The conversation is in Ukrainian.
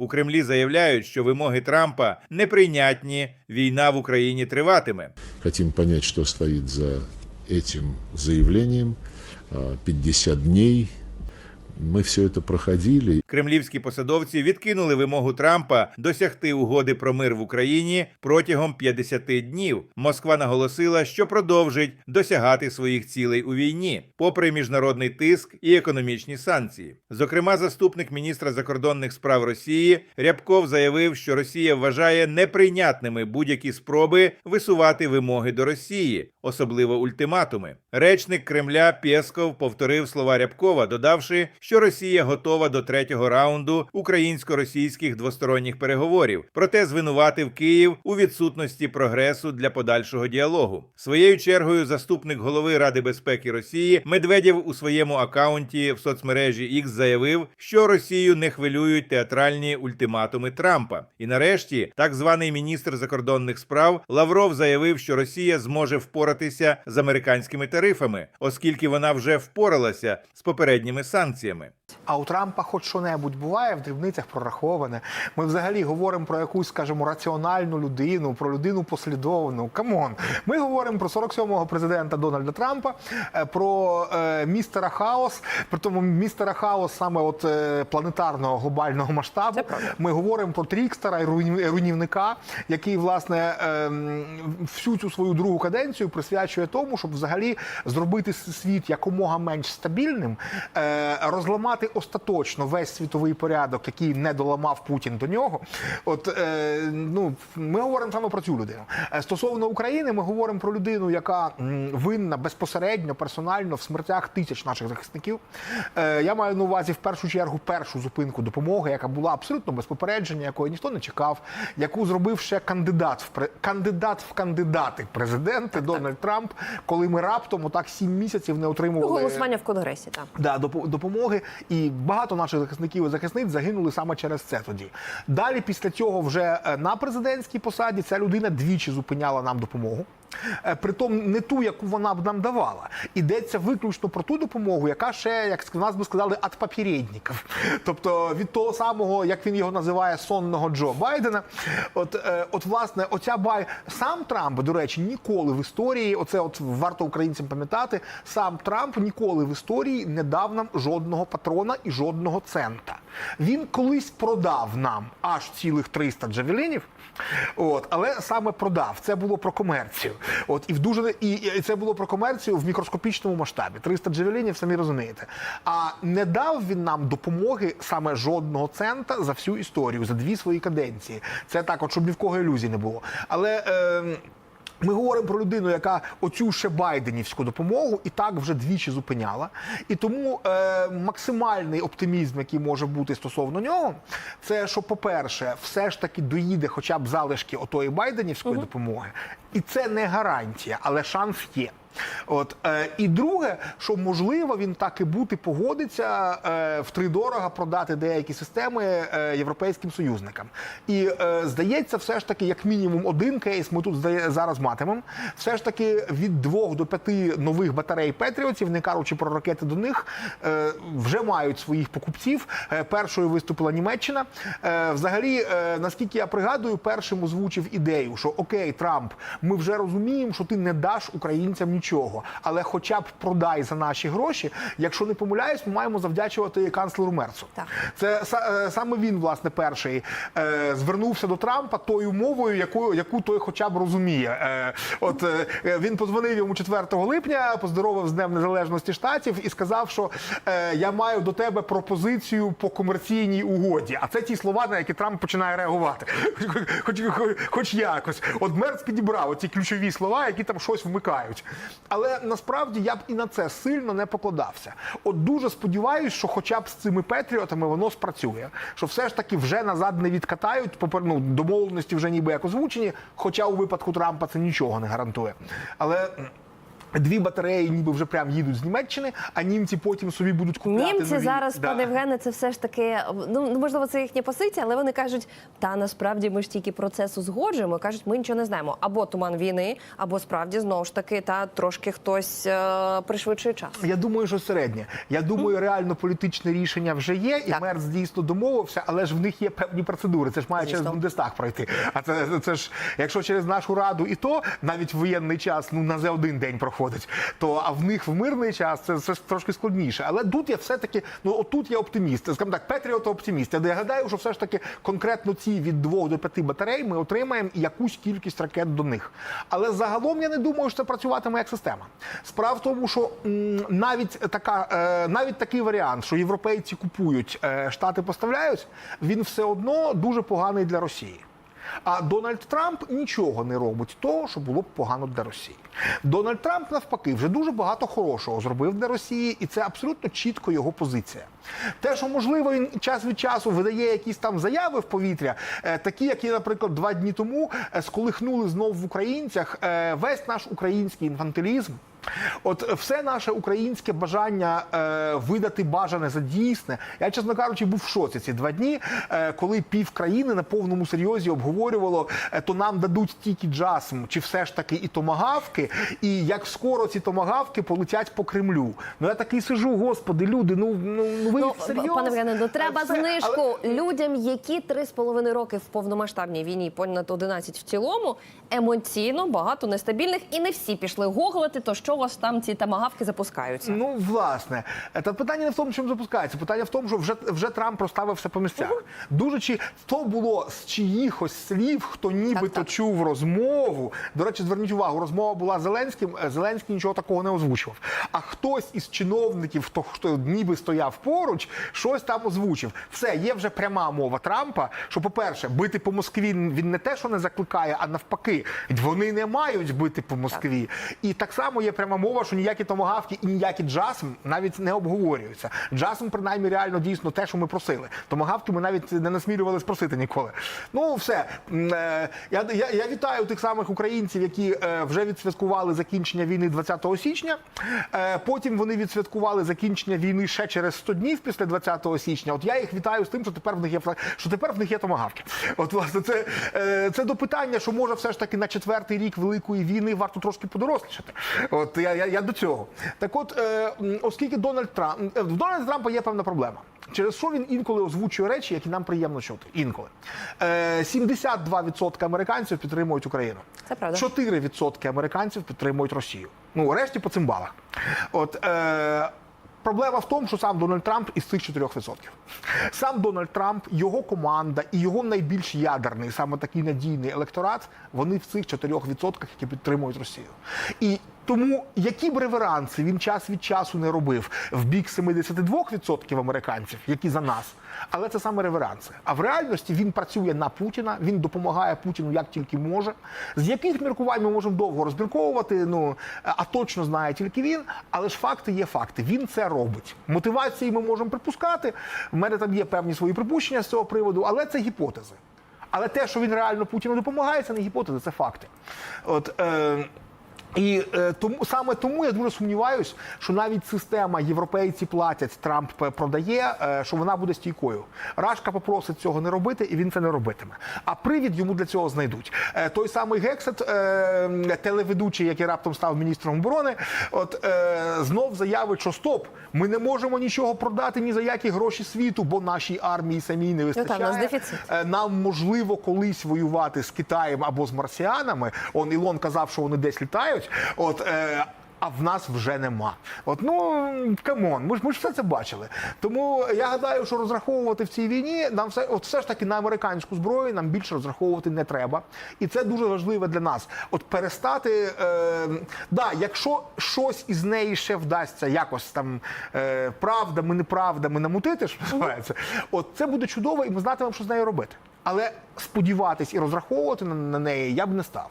У Кремлі заявляють, що вимоги Трампа неприйнятні, війна в Україні триватиме. Хотим понять, що стоїть за этим заявленням. А, 50 дней. Мы все это проходили. Кремлівські посадовці відкинули вимогу Трампа досягти угоди про мир в Україні протягом 50 днів. Москва наголосила, що продовжить досягати своїх цілей у війні, попри міжнародний тиск і економічні санкції. Зокрема, заступник міністра закордонних справ Росії Рябков заявив, що Росія вважає неприйнятними будь-які спроби висувати вимоги до Росії, особливо ультиматуми. Речник Кремля Пєсков повторив слова Рябкова, додавши, що Росія готова до третього раунду українсько-російських двосторонніх переговорів, проте звинуватив Київ у відсутності прогресу для подальшого діалогу. Своєю чергою, заступник голови Ради безпеки Росії Медведєв у своєму акаунті в соцмережі X заявив, що Росію не хвилюють театральні ультиматуми Трампа. І нарешті, так званий міністр закордонних справ Лавров заявив, що Росія зможе впоратися з американськими тарифами, оскільки вона вже впоралася з попередніми санкціями. А у Трампа хоч що-небудь буває в дрібницях прораховане. Ми взагалі говоримо про якусь, скажімо, раціональну людину, про людину послідовну. Камон. Ми говоримо про 47-го президента Дональда Трампа, е, про е, містера Хаос, при тому містера Хаос саме от е, планетарного глобального масштабу. Ми говоримо про трікстера і руйнівника, який власне ем, всю цю свою другу каденцію присвячує тому, щоб взагалі зробити світ якомога менш стабільним, е, розламати остаточно весь світовий порядок, який не доламав Путін до нього. От е, ну ми говоримо саме про цю людину. Е, Стосовно України, ми говоримо про людину, яка винна безпосередньо персонально в смертях тисяч наших захисників. Е, я маю на увазі в першу чергу першу зупинку допомоги, яка була абсолютно без попередження, якої ніхто не чекав, яку зробив ще кандидат в пре- кандидат в кандидати президенти Дональд Трамп, коли ми раптом отак сім місяців не отримували Голосування в Конгресі, так. да, допо- допомоги, і багато наших захисників і захисниць загинули саме через це тоді. Далі, після цього, вже е, на президентській посаді ця людина двічі зупиняла нам допомогу. Е, Притом не ту, яку вона б нам давала. Йдеться виключно про ту допомогу, яка ще, як нас би сказали, від попередників. Тобто від того самого, як він його називає, сонного Джо Байдена. От, е, от власне, оця бай сам Трамп, до речі, ніколи в історії, оце от варто українцям пам'ятати, сам Трамп ніколи в історії не дав нам жодного патрона і жодного цента. Він колись продав нам аж цілих 300 джавелінів. От, але саме продав. Це було про комерцію. От і в дуже і, і це було про комерцію в мікроскопічному масштабі. 300 джевелінів, самі розумієте. А не дав він нам допомоги саме жодного цента за всю історію, за дві свої каденції. Це так, от щоб ні в кого ілюзій не було. Але. Е, ми говоримо про людину, яка оцю ще байденівську допомогу і так вже двічі зупиняла. І тому е, максимальний оптимізм, який може бути стосовно нього, це що, по-перше, все ж таки доїде хоча б залишки отої байденівської допомоги. І це не гарантія, але шанс є. От е, і друге, що можливо він так і бути погодиться е, втридорога продати деякі системи е, європейським союзникам. І е, здається, все ж таки, як мінімум, один кейс ми тут зараз матимемо. Все ж таки від двох до п'яти нових батарей Петріотів, не кажучи про ракети до них, е, вже мають своїх покупців. Е, першою виступила Німеччина. Е, взагалі, е, наскільки я пригадую, першим озвучив ідею, що окей, Трамп, ми вже розуміємо, що ти не даш українцям нічого, але хоча б продай за наші гроші. Якщо не помиляюсь, ми маємо завдячувати канцлеру Мерцу. Так. Це е, саме він, власне, перший е, звернувся до Трампа тою мовою, яку, яку той хоча б розуміє. Е, от е, він подзвонив йому 4 липня, поздоровив з Днем Незалежності Штатів і сказав, що е, я маю до тебе пропозицію по комерційній угоді. А це ті слова, на які Трамп починає реагувати. Хоч, хоч, хоч якось. От Мерц підібрав ці ключові слова, які там щось вмикають. Але насправді я б і на це сильно не покладався. От дуже сподіваюся, що хоча б з цими петріотами воно спрацює. Що все ж таки вже назад не відкатають, попер- ну, домовленості вже ніби як озвучені, хоча у випадку Трампа це нічого не гарантує. Але. Дві батареї, ніби вже прям їдуть з Німеччини, а німці потім собі будуть купляти. Німці нові. зараз, Да. пане Євгене, це все ж таки ну можливо, це їхня позиція, але вони кажуть, та насправді ми ж тільки процес узгоджуємо. кажуть, ми нічого не знаємо. Або туман війни, або справді знову ж таки та трошки хтось е, пришвидшує час. Я думаю, що середнє. Я думаю, реально політичне рішення вже є, і Так. Мерц дійсно домовився, але ж в них є певні процедури. Це ж має через. Бундестаг пройти. А це, це ж, якщо через нашу раду і то навіть в воєнний час ну на за один день проходить, то а в них в мирний час це, це трошки складніше. Але тут я все-таки, ну отут я оптиміст. Скажімо так, Петріот оптиміст. Я гадаю, що все ж таки конкретно ці від двох до п'яти батарей ми отримаємо якусь кількість ракет до них. Але загалом я не думаю, що це працюватиме як система. Справа в тому, що навіть така, е, навіть такий варіант, що європейці купують, е, штати поставляють, він все одно дуже поганий для Росії. А Дональд Трамп нічого не робить того, що було б погано для Росії. Дональд Трамп навпаки вже дуже багато хорошого зробив для Росії, і це абсолютно чітко його позиція. Те, що можливо він час від часу видає якісь там заяви в повітря, е, такі, які, наприклад, два дні тому е, сколихнули знов в українцях е, весь наш український інфантилізм. От все наше українське бажання е, видати бажане за дійсне. Я, чесно кажучи, був в шоці ці два дні, е, коли пів країни на повному серйозі обговорювало, е, то нам дадуть тільки джасм, чи все ж таки і томагавки, і як скоро ці томагавки полетять по Кремлю. Ну я такий сижу, господи, люди, ну, ну, ну ви Ну, серйозно? пане Євгене, ну треба Все, знижку але- людям, які три з половиною роки в повномасштабній війні, понад 11 в цілому, емоційно багато нестабільних, і не всі пішли гуглити, то що у вас там ці тамагавки запускаються. Ну, власне, та питання не в тому, чим запускається. Питання в тому, що вже, вже Трамп розставив все по місцях. Дуже чи то було з чиїхось слів, хто нібито Так, так. чув розмову. До речі, зверніть увагу, розмова була з Зеленським. е, Зеленський нічого такого не озвучував. А хтось із чиновників, хто, хто ніби стояв поруч, щось там озвучив. Все, є вже пряма мова Трампа. Що, по-перше, бити по Москві він не те, що не закликає, а навпаки, вони не мають бити по Москві. І так само є пряма мова, що ніякі томагавки і ніякі джасм навіть не обговорюються. Джасм, принаймні, реально дійсно те, що ми просили. Томагавки ми навіть не насмілювалися просити ніколи. Ну, все. Е, Я, я, я вітаю тих самих українців, які е, вже відсвяткували закінчення війни 20 січня. Е, Потім вони відсвяткували закінчення війни ще через 100 днів після 20 січня. От я їх вітаю з тим, що тепер в них є що тепер в них є томагавки. От власне це, це до питання, що може все ж таки на четвертий рік великої війни варто трошки подорослішати. От я, я, я до цього. Так от, е, оскільки Дональд Трамп е, в Дональда Трампа є певна проблема. Через що він інколи озвучує речі, які нам приємно чути. Інколи. Е, 72% американців підтримують Україну. Це правда. 4% американців підтримують Росію. Ну, решті по цимбалах. От е, проблема в тому, що сам Дональд Трамп із цих 4%. Сам Дональд Трамп, його команда і його найбільш ядерний, саме такий надійний електорат, вони в цих 4%, які підтримують Росію. І тому які б реверанси він час від часу не робив в бік 72% американців, які за нас, але це саме реверанси. А в реальності він працює на Путіна, він допомагає Путіну як тільки може. З яких міркувань ми можемо довго розмірковувати? Ну а точно знає тільки він. Але ж факти є факти. Він це робить. Мотивації ми можемо припускати. У мене там є певні свої припущення з цього приводу, але це гіпотези. Але те, що він реально Путіну допомагає, це не гіпотези, це факти. От. Е, і е, тому саме тому я дуже сумніваюсь, що навіть система європейці платять, Трамп продає, е, що вона буде стійкою. Рашка попросить цього не робити, і він це не робитиме. А привід йому для цього знайдуть. Е, той самий Гексет, е, телеведучий, який раптом став міністром оборони, от е, знов заявить, що стоп, ми не можемо нічого продати ні за які гроші світу, бо нашій армії самій не та, вистачає. Е, Нам можливо колись воювати з Китаєм або з марсіанами. Он Ілон казав, що вони десь літають. От. Е, а в нас вже нема. От ну камон, ми ж ми ж все це бачили. Тому я гадаю, що розраховувати в цій війні нам все, от все ж таки на американську зброю нам більше розраховувати не треба. І це дуже важливе для нас. От перестати, е, да, якщо щось із неї ще вдасться, якось там е, правдами, неправдами намутити, що називається, от це буде чудово, і ми знатимемо, що з нею робити. Але сподіватись і розраховувати на, на неї я б не став.